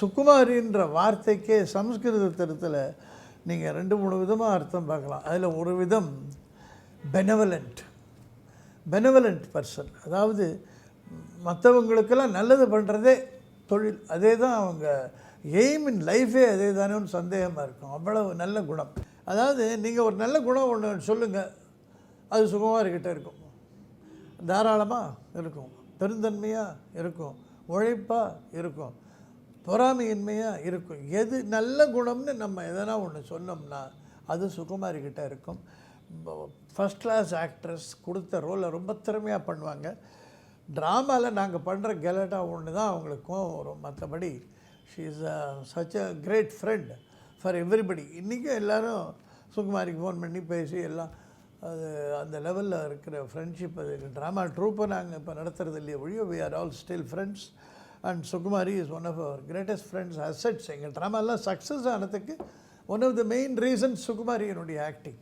சுகுமாரின்ற வார்த்தைக்கே சம்ஸ்கிருதத்தில் நீங்கள் ரெண்டு மூணு விதமாக அர்த்தம் பார்க்கலாம். அதில் ஒரு விதம் பெனவலண்ட் பெனவலண்ட் பர்சன் அதாவது மற்றவங்களுக்கெல்லாம் நல்லது பண்ணுறதே தொழில். அதே தான் அவங்க எய்ம் இன் லைஃபே அதே தானேன்னு சந்தேகமாக இருக்கும். அவ்வளவு நல்ல குணம். அதாவது நீங்கள் ஒரு நல்ல குணம் ஒன்று சொல்லுங்கள் அது சுகுமாரிக்கிட்ட இருக்கும். தாராளமாக இருக்கும். பெருந்தன்மையாக இருக்கும். உழைப்பாக இருக்கும். பொறாமையின்மையாக இருக்கும். எது நல்ல குணம்னு நம்ம எதனா ஒன்று சொன்னோம்னா அது சுகுமாரிக்கிட்ட இருக்கும். ஃபஸ்ட் கிளாஸ் ஆக்ட்ரஸ் கொடுத்த ரோலை ரொம்ப திறமையாக பண்ணுவாங்க. ட்ராமாவில் நாங்கள் பண்ணுற கெலட்டா ஒன்று தான் அவங்களுக்கும் வரும். மற்றபடி she is a such a great friend for everybody இன்றைக்கும் எல்லோரும் சுகுமாரிக்கு ஃபோன் பண்ணி பேசி எல்லாம் அது அந்த லெவலில் இருக்கிற ஃப்ரெண்ட்ஷிப் அது ட்ராமா ட்ரூப்பை நாங்கள் இப்போ நடத்துறது இல்லையே ஒழிய we are all still friends and Sukumari is one of our greatest friends assets எங்கள் ட்ராமாலாம் சக்ஸஸ் ஆனதுக்கு one of the main reason Sukumari என்னுடைய ஆக்டிங்